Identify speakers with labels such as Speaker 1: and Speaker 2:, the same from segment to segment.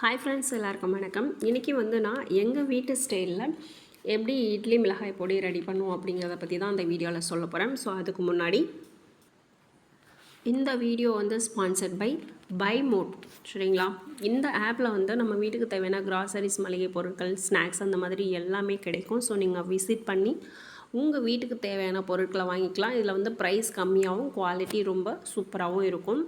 Speaker 1: hi friends எல்லாருக்கும் வணக்கம் இன்றைக்கி வந்து நான் எங்கள் வீட்டு ஸ்டைலில் எப்படி இட்லி மிளகாய் பொடி ரெடி பண்ணுவோம் அப்படிங்கிறத பற்றி தான் அந்த வீடியோவில் சொல்ல போகிறேன் ஸோ அதுக்கு முன்னாடி இந்த வீடியோ வந்து ஸ்பான்சர்ட் பை பை மோட் சரிங்களா இந்த ஆப்பில் வந்து நம்ம வீட்டுக்கு தேவையான கிராசரிஸ் மளிகை பொருட்கள் ஸ்நாக்ஸ் அந்த மாதிரி எல்லாமே கிடைக்கும் ஸோ நீங்கள் விசிட் பண்ணி உங்கள் வீட்டுக்கு தேவையான பொருட்களை வாங்கிக்கலாம் இதில் வந்து ப்ரைஸ் கம்மியாகவும் குவாலிட்டி ரொம்ப சூப்பராகவும் இருக்கும்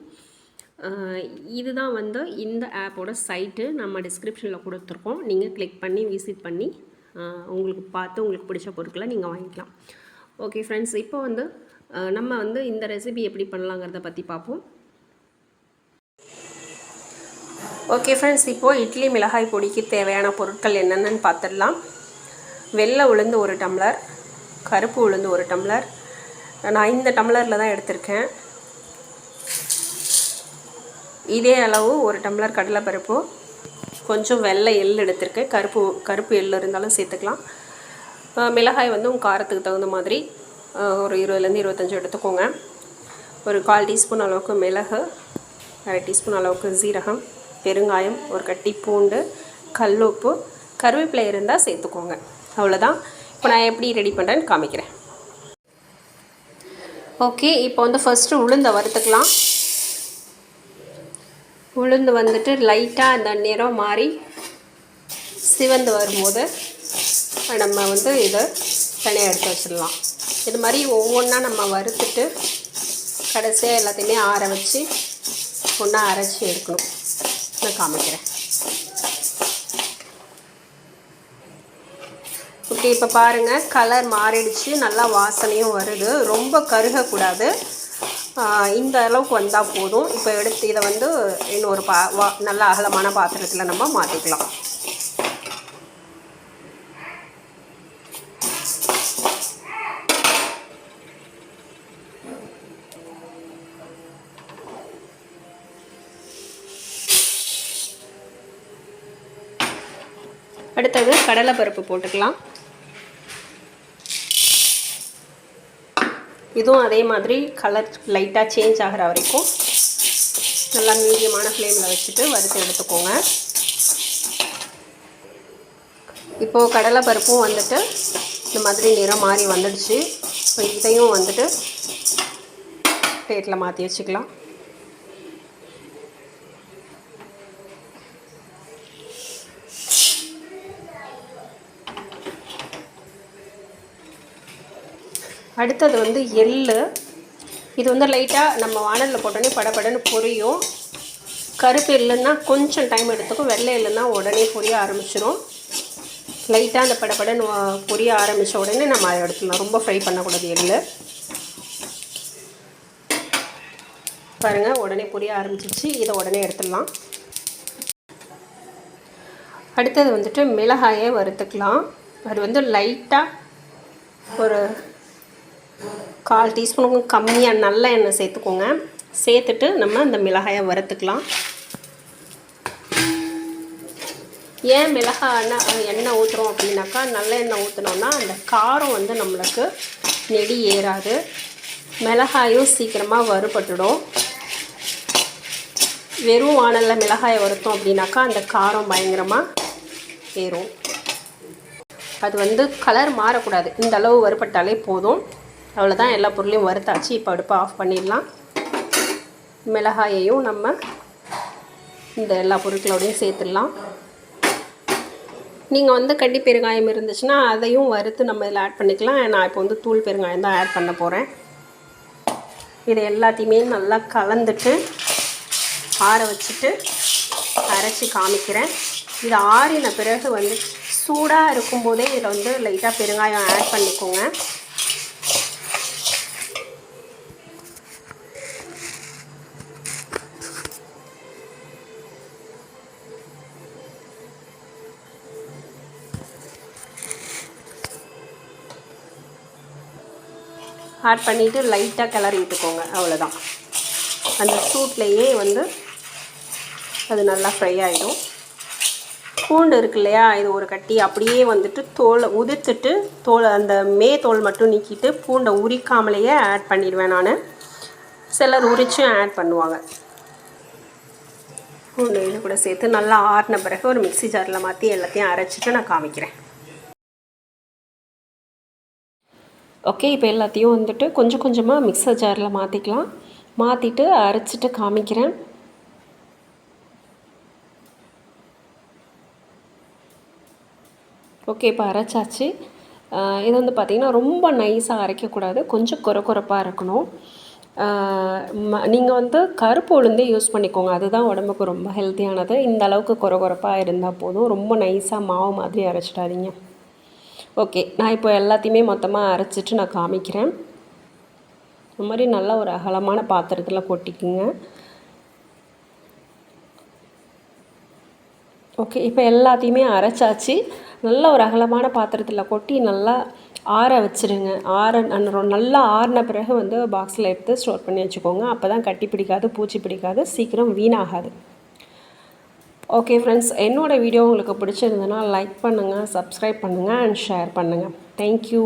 Speaker 1: இதுதான் வந்து இந்த ஆப்போட சைட்டு நம்ம டிஸ்கிரிப்ஷனில் கொடுத்துருக்கோம் நீங்கள் கிளிக் பண்ணி விசிட் பண்ணி உங்களுக்கு பார்த்து உங்களுக்கு பிடிச்ச பொருட்களை நீங்கள் வாங்கிக்கலாம் ஓகே ஃப்ரெண்ட்ஸ் இப்போ வந்து நம்ம வந்து இந்த ரெசிபி எப்படி பண்ணலாங்கிறத பற்றி பார்ப்போம் ஓகே ஃப்ரெண்ட்ஸ் இப்போது இட்லி மிளகாய் பொடிக்கு தேவையான பொருட்கள் என்னென்னு பார்த்துடலாம் வெள்ளை உளுந்து ஒரு டம்ளர் கருப்பு உளுந்து ஒரு டம்ளர் நான் இந்த டம்ளரில் தான் எடுத்திருக்கேன் இதே அளவு ஒரு டம்ளர் கடலைப்பருப்பு கொஞ்சம் வெள்ளை எள் எடுத்திருக்கேன் கருப்பு கருப்பு எள் இருந்தாலும் சேர்த்துக்கலாம் மிளகாய் வந்து உங்கள் காரத்துக்கு தகுந்த மாதிரி ஒரு இருபதுலேருந்து இருபத்தஞ்சி எடுத்துக்கோங்க ஒரு கால் டீஸ்பூன் அளவுக்கு மிளகு அரை டீஸ்பூன் அளவுக்கு சீரகம் பெருங்காயம் ஒரு கட்டி பூண்டு கல்லுப்பு கருவேப்பிலை இருந்தால் சேர்த்துக்கோங்க அவ்வளோதான் இப்போ நான் எப்படி ரெடி பண்ணுறேன்னு காமிக்கிறேன் ஓகே இப்போ வந்து ஃபஸ்ட்டு உளுந்தை வறுத்துக்கலாம் உளுந்து வந்துட்டு லைட்டாக அந்த நிறம் மாறி சிவந்து வரும்போது நம்ம வந்து இதை தனியாக எடுத்து வச்சிடலாம் இது மாதிரி ஒவ்வொன்றா நம்ம வறுத்துட்டு கடைசியாக எல்லாத்தையுமே ஆற வச்சு ஒன்றா அரைச்சி எடுக்கணும் நான் காமிக்கிறேன் ஓகே இப்போ பாருங்கள் கலர் மாறிடுச்சு நல்லா வாசனையும் வருது ரொம்ப கருகக்கூடாது இந்த அளவுக்கு வந்தால் போதும் இப்போ எடுத்து இதை வந்து இன்னொரு பா வா நல்ல அகலமான பாத்திரத்தில் நம்ம மாற்றிக்கலாம் அடுத்தது பருப்பு போட்டுக்கலாம் இதுவும் அதே மாதிரி கலர் லைட்டாக சேஞ்ச் ஆகிற வரைக்கும் நல்லா மீடியமான ஃப்ளேமில் வச்சுட்டு வறுத்து எடுத்துக்கோங்க இப்போது கடலை பருப்பும் வந்துட்டு இந்த மாதிரி நிறம் மாறி வந்துடுச்சு இப்போ இதையும் வந்துட்டு பிளேட்டில் மாற்றி வச்சுக்கலாம் அடுத்தது வந்து எள்ளு இது வந்து லைட்டாக நம்ம வானலில் போட்டோன்னே படபடன்னு பொரியும் கருப்பு இல்லைன்னா கொஞ்சம் டைம் எடுத்துக்கும் வெள்ளை இல்லைன்னா உடனே பொரிய ஆரம்பிச்சிடும் லைட்டாக அந்த படபடன்னு பொரிய ஆரம்பித்த உடனே நம்ம அதை எடுத்துடலாம் ரொம்ப ஃப்ரை பண்ணக்கூடாது எள்ளு பாருங்கள் உடனே பொரிய ஆரம்பிச்சிச்சு இதை உடனே எடுத்துடலாம் அடுத்தது வந்துட்டு மிளகாயை வறுத்துக்கலாம் அது வந்து லைட்டாக ஒரு கால் டீஸ்பூனுக்கும் கம்மியாக நல்ல எண்ணெய் சேர்த்துக்கோங்க சேர்த்துட்டு நம்ம அந்த மிளகாயை வறுத்துக்கலாம் ஏன் மிளகாய் எண்ணெய் எண்ணெய் ஊற்றுறோம் அப்படின்னாக்கா நல்ல எண்ணெய் ஊற்றினோம்னா அந்த காரம் வந்து நம்மளுக்கு நெடி ஏறாது மிளகாயும் சீக்கிரமாக வறுபட்டுடும் வெறும் வானலில் மிளகாயை வறுத்தோம் அப்படின்னாக்கா அந்த காரம் பயங்கரமாக ஏறும் அது வந்து கலர் மாறக்கூடாது இந்த அளவு வறுபட்டாலே போதும் அவ்வளோதான் எல்லா பொருளையும் வறுத்தாச்சு இப்போ அடுப்பை ஆஃப் பண்ணிடலாம் மிளகாயையும் நம்ம இந்த எல்லா பொருட்களோடையும் சேர்த்துடலாம் நீங்கள் வந்து கட்டி பெருங்காயம் இருந்துச்சுன்னா அதையும் வறுத்து நம்ம இதில் ஆட் பண்ணிக்கலாம் நான் இப்போ வந்து தூள் பெருங்காயம் தான் ஆட் பண்ண போகிறேன் இது எல்லாத்தையுமே நல்லா கலந்துட்டு ஆற வச்சுட்டு அரைச்சி காமிக்கிறேன் இது ஆறின பிறகு வந்து சூடாக இருக்கும்போதே இதில் வந்து லைட்டாக பெருங்காயம் ஆட் பண்ணிக்கோங்க ஆட் பண்ணிவிட்டு லைட்டாக கிளறி விட்டுக்கோங்க அவ்வளோதான் அந்த சூட்லேயே வந்து அது நல்லா ஃப்ரை ஆகிடும் பூண்டு இருக்கு இல்லையா இது ஒரு கட்டி அப்படியே வந்துட்டு தோலை உதிர்த்துட்டு தோல் அந்த மே தோல் மட்டும் நீக்கிட்டு பூண்டை உரிக்காமலேயே ஆட் பண்ணிடுவேன் நான் சிலர் உரிச்சும் ஆட் பண்ணுவாங்க பூண்டு இது கூட சேர்த்து நல்லா ஆறின பிறகு ஒரு மிக்சி ஜாரில் மாற்றி எல்லாத்தையும் அரைச்சிட்டு நான் காமிக்கிறேன் ஓகே இப்போ எல்லாத்தையும் வந்துட்டு கொஞ்சம் கொஞ்சமாக மிக்சர் ஜாரில் மாற்றிக்கலாம் மாற்றிட்டு அரைச்சிட்டு காமிக்கிறேன் ஓகே இப்போ அரைச்சாச்சு இது வந்து பார்த்திங்கன்னா ரொம்ப நைஸாக அரைக்கக்கூடாது கொஞ்சம் குறை குறைப்பாக இருக்கணும் நீங்கள் வந்து கருப்பு உளுந்தே யூஸ் பண்ணிக்கோங்க அதுதான் உடம்புக்கு ரொம்ப ஹெல்த்தியானது இந்த அளவுக்கு குறை குறைப்பாக இருந்தால் போதும் ரொம்ப நைஸாக மாவு மாதிரி அரைச்சிடாதீங்க ஓகே நான் இப்போ எல்லாத்தையுமே மொத்தமாக அரைச்சிட்டு நான் காமிக்கிறேன் இந்த மாதிரி நல்ல ஒரு அகலமான பாத்திரத்தில் கொட்டிக்குங்க ஓகே இப்போ எல்லாத்தையுமே அரைச்சாச்சு நல்ல ஒரு அகலமான பாத்திரத்தில் கொட்டி நல்லா ஆற வச்சுருங்க ஆற நல்லா ஆறின பிறகு வந்து பாக்ஸில் எடுத்து ஸ்டோர் பண்ணி வச்சுக்கோங்க அப்போ தான் கட்டி பிடிக்காது பூச்சி பிடிக்காது சீக்கிரம் வீணாகாது ஓகே ஃப்ரெண்ட்ஸ் என்னோடய வீடியோ உங்களுக்கு பிடிச்சிருந்ததுன்னா லைக் பண்ணுங்கள் சப்ஸ்கிரைப் பண்ணுங்கள் அண்ட் ஷேர் பண்ணுங்கள் தேங்க்யூ